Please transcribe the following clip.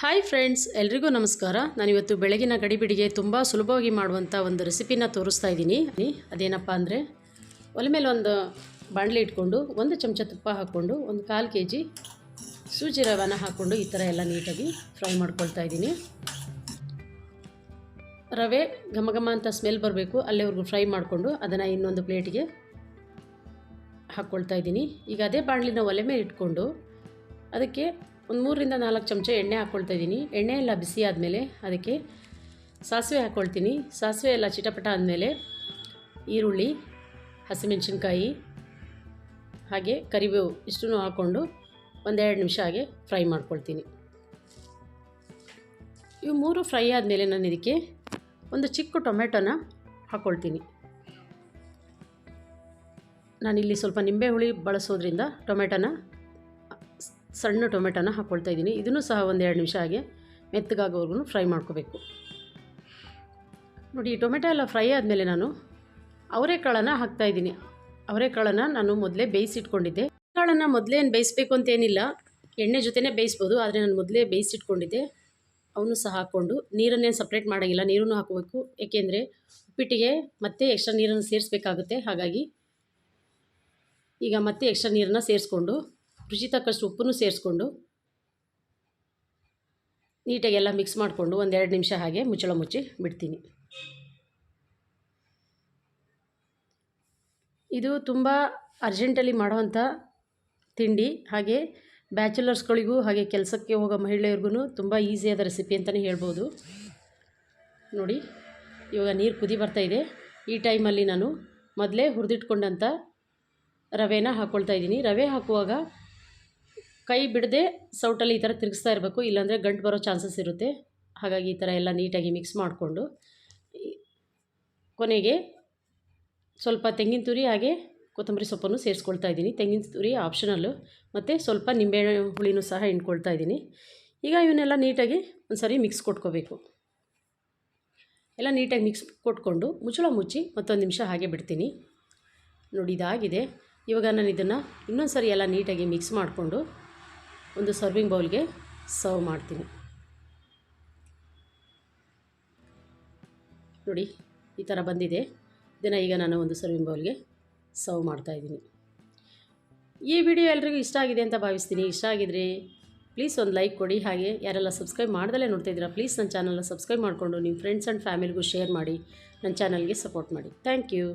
Hi friends ಎಲ್ರಿಗೂ ನಮಸ್ಕಾರ. ನಾನಿವತ್ತು ಬೆಳಗಿನ ಗಡಿಬಿಡಿಗೆ ತುಂಬ ಸುಲಭವಾಗಿ ಮಾಡುವಂಥ ಒಂದು ರೆಸಿಪಿನ ತೋರಿಸ್ತಾ ಇದ್ದೀನಿ. ಅದೇನಪ್ಪ ಅಂದರೆ, ಒಲೆ ಮೇಲೆ ಒಂದು ಬಾಣಲೆ ಇಟ್ಕೊಂಡು, ಒಂದು ಚಮಚ ತುಪ್ಪ ಹಾಕ್ಕೊಂಡು, ಒಂದು ಕಾಲು ಕೆ ಜಿ ಸೂಜಿ ರವಾನ ಹಾಕ್ಕೊಂಡು ಈ ಥರ ಎಲ್ಲ ನೀಟಾಗಿ ಫ್ರೈ ಮಾಡ್ಕೊಳ್ತಾ ಇದ್ದೀನಿ. ರವೆ ಘಮ ಘಮ ಅಂತ ಸ್ಮೆಲ್ ಬರಬೇಕು, ಅಲ್ಲಿವರೆಗೂ ಫ್ರೈ ಮಾಡಿಕೊಂಡು ಅದನ್ನು ಇನ್ನೊಂದು ಪ್ಲೇಟಿಗೆ ಹಾಕ್ಕೊಳ್ತಾ ಇದ್ದೀನಿ. ಈಗ ಅದೇ ಬಾಣಲಿನ ಒಲೆ ಮೇಲೆ ಇಟ್ಕೊಂಡು, ಅದಕ್ಕೆ ಒಂದು ಮೂರರಿಂದ ನಾಲ್ಕು ಚಮಚ ಎಣ್ಣೆ ಹಾಕ್ಕೊಳ್ತಾ ಇದ್ದೀನಿ. ಎಣ್ಣೆ ಎಲ್ಲ ಬಿಸಿ ಆದಮೇಲೆ ಅದಕ್ಕೆ ಸಾಸಿವೆ ಹಾಕ್ಕೊಳ್ತೀನಿ ಸಾಸಿವೆ ಎಲ್ಲ ಚಿಟಪಟ ಆದಮೇಲೆ ಈರುಳ್ಳಿ, ಹಸಿಮೆಣಸಿನ್ಕಾಯಿ, ಹಾಗೆ ಕರಿಬೇವು ಇಷ್ಟನ್ನು ಹಾಕ್ಕೊಂಡು ಒಂದೆರಡು ನಿಮಿಷ ಹಾಗೆ ಫ್ರೈ ಮಾಡ್ಕೊಳ್ತೀನಿ. ಇವು ಮೂರು ಫ್ರೈ ಆದಮೇಲೆ ನಾನು ಇದಕ್ಕೆ ಒಂದು ಚಿಕ್ಕ ಟೊಮೆಟೊನ ಹಾಕ್ಕೊಳ್ತೀನಿ ನಾನಿಲ್ಲಿ ಸ್ವಲ್ಪ ನಿಂಬೆ ಹುಳಿ ಬಳಸೋದ್ರಿಂದ ಟೊಮೆಟೊನ ಸಣ್ಣ ಟೊಮೆಟೊನ ಹಾಕ್ಕೊಳ್ತಾ ಇದ್ದೀನಿ. ಇದನ್ನು ಸಹ ಒಂದೆರಡು ನಿಮಿಷ ಹಾಗೆ ಮೆತ್ತಗಾಗೋವರೆಗೂ ಫ್ರೈ ಮಾಡ್ಕೋಬೇಕು. ನೋಡಿ ಟೊಮೆಟೊ ಎಲ್ಲ ಫ್ರೈ ಆದಮೇಲೆ ನಾನು ಅವರೆಕಾಳನ್ನು ಹಾಕ್ತಾಯಿದ್ದೀನಿ ಅವರೆಕಾಳನ್ನು ನಾನು ಮೊದಲೇ ಬೇಯಿಸಿಟ್ಕೊಂಡಿದ್ದೆ. ಕಾಳನ್ನು ಮೊದಲೇ ಬೇಯಿಸ್ಬೇಕು ಅಂತೇನಿಲ್ಲ ಎಣ್ಣೆ ಜೊತೆನೇ ಬೇಯಿಸ್ಬೋದು, ಆದರೆ ನಾನು ಮೊದಲೇ ಬೇಯಿಸಿಟ್ಕೊಂಡಿದ್ದೆ. ಅವನು ಸಹ ಹಾಕ್ಕೊಂಡು ನೀರನ್ನೇನು ಸಪ್ರೇಟ್ ಮಾಡೋಂಗಿಲ್ಲ ನೀರನ್ನು ಹಾಕಬೇಕು. ಏಕೆಂದರೆ ಉಪ್ಪಿಟ್ಟಿಗೆ ಮತ್ತೆ ಎಕ್ಸ್ಟ್ರಾ ನೀರನ್ನು ಸೇರಿಸ್ಬೇಕಾಗುತ್ತೆ. ಹಾಗಾಗಿ ಈಗ ಮತ್ತೆ ಎಕ್ಸ್ಟ್ರಾ ನೀರನ್ನು ಸೇರಿಸ್ಕೊಂಡು ರುಚಿ ತಕ್ಕಷ್ಟು ಉಪ್ಪನ್ನು ಸೇರಿಸ್ಕೊಂಡು ನೀಟಾಗಿ ಎಲ್ಲ ಮಿಕ್ಸ್ ಮಾಡಿಕೊಂಡು ಒಂದೆರಡು ನಿಮಿಷ ಹಾಗೆ ಮುಚ್ಚಳ ಮುಚ್ಚಿ ಬಿಡ್ತೀನಿ. ಇದು ತುಂಬ ಅರ್ಜೆಂಟಲ್ಲಿ ಮಾಡೋವಂಥ ತಿಂಡಿ. ಹಾಗೆ ಬ್ಯಾಚುಲರ್ಸ್ಗಳಿಗೂ ಹಾಗೆ ಕೆಲಸಕ್ಕೆ ಹೋಗೋ ಮಹಿಳೆಯರಿಗೂ ತುಂಬ ಈಸಿಯಾದ ರೆಸಿಪಿ ಅಂತಲೇ ಹೇಳ್ಬೋದು. ನೋಡಿ, ಇವಾಗ ನೀರು ಕುದಿ ಬರ್ತಾಯಿದೆ ಈ ಟೈಮಲ್ಲಿ ನಾನು ಮೊದಲೇ ಹುರಿದಿಟ್ಕೊಂಡಂಥ ರವೆನ ಹಾಕ್ಕೊಳ್ತಾ ಇದ್ದೀನಿ. ರವೆ ಹಾಕುವಾಗ ಕೈ ಬಿಡದೆ ಸೌಟಲ್ಲಿ ಈ ಥರ ತಿರುಗಿಸ್ತಾ ಇರಬೇಕು, ಇಲ್ಲಾಂದರೆ ಗಂಟು ಬರೋ ಚಾನ್ಸಸ್ ಇರುತ್ತೆ. ಹಾಗಾಗಿ ಈ ಥರ ಎಲ್ಲ ನೀಟಾಗಿ ಮಿಕ್ಸ್ ಮಾಡಿಕೊಂಡು ಕೊನೆಗೆ ಸ್ವಲ್ಪ ತೆಂಗಿನ ತುರಿ ಹಾಗೆ ಕೊತ್ತಂಬರಿ ಸೊಪ್ಪನ್ನು ಸೇರಿಸ್ಕೊಳ್ತಾ ಇದ್ದೀನಿ. ತೆಂಗಿನ ತುರಿ ಆಪ್ಷನಲ್ಲು ಮತ್ತು ಸ್ವಲ್ಪ ನಿಂಬೆ ಹುಳಿನೂ ಸಹ ಹಿಂಡ್ಕೊಳ್ತಾ ಇದ್ದೀನಿ. ಈಗ ಇವನ್ನೆಲ್ಲ ನೀಟಾಗಿ ಒಂದು ಸರಿ ಮಿಕ್ಸ್ ಕೊಟ್ಕೋಬೇಕು. ಎಲ್ಲ ನೀಟಾಗಿ ಮಿಕ್ಸ್ ಕೊಟ್ಕೊಂಡು ಮುಚ್ಚಳ ಮುಚ್ಚಿ ಮತ್ತೊಂದು ನಿಮಿಷ ಹಾಗೆ ಬಿಡ್ತೀನಿ. ನೋಡಿ, ಇದಾಗಿದೆ. ಇವಾಗ ನಾನು ಇದನ್ನು ಇನ್ನೊಂದು ಸರಿ ಎಲ್ಲ ನೀಟಾಗಿ ಮಿಕ್ಸ್ ಮಾಡಿಕೊಂಡು ಒಂದು ಸರ್ವಿಂಗ್ ಬೌಲ್ಗೆ ಸರ್ವ್ ಮಾಡ್ತೀನಿ. ನೋಡಿ, ಈ ಥರ ಬಂದಿದೆ. ಇದನ್ನು ಈಗ ನಾನು ಒಂದು ಸರ್ವಿಂಗ್ ಬೌಲ್ಗೆ ಸರ್ವ್ ಮಾಡ್ತಾಯಿದ್ದೀನಿ ಈ ವಿಡಿಯೋ ಎಲ್ರಿಗೂ ಇಷ್ಟ ಆಗಿದೆ ಅಂತ ಭಾವಿಸ್ತೀನಿ. ಇಷ್ಟ ಆಗಿದ್ರೆ ಪ್ಲೀಸ್ ಒಂದು ಲೈಕ್ ಕೊಡಿ. ಹಾಗೆ ಯಾರೆಲ್ಲ ಸಬ್ಸ್ಕ್ರೈಬ್ ಮಾಡ್ದಲೇ ನೋಡ್ತಾಯಿದ್ದೀರಾ ಪ್ಲೀಸ್ ನನ್ನ ಚಾನಲ್ನ ಸಬ್ಸ್ಕ್ರೈಬ್ ಮಾಡಿಕೊಂಡು ನಿಮ್ಮ ಫ್ರೆಂಡ್ಸ್ ಆ್ಯಂಡ್ ಫ್ಯಾಮಿಲಿಗೂ ಶೇರ್ ಮಾಡಿ, ನನ್ನ ಚಾನಲ್ಗೆ ಸಪೋರ್ಟ್ ಮಾಡಿ. Thank you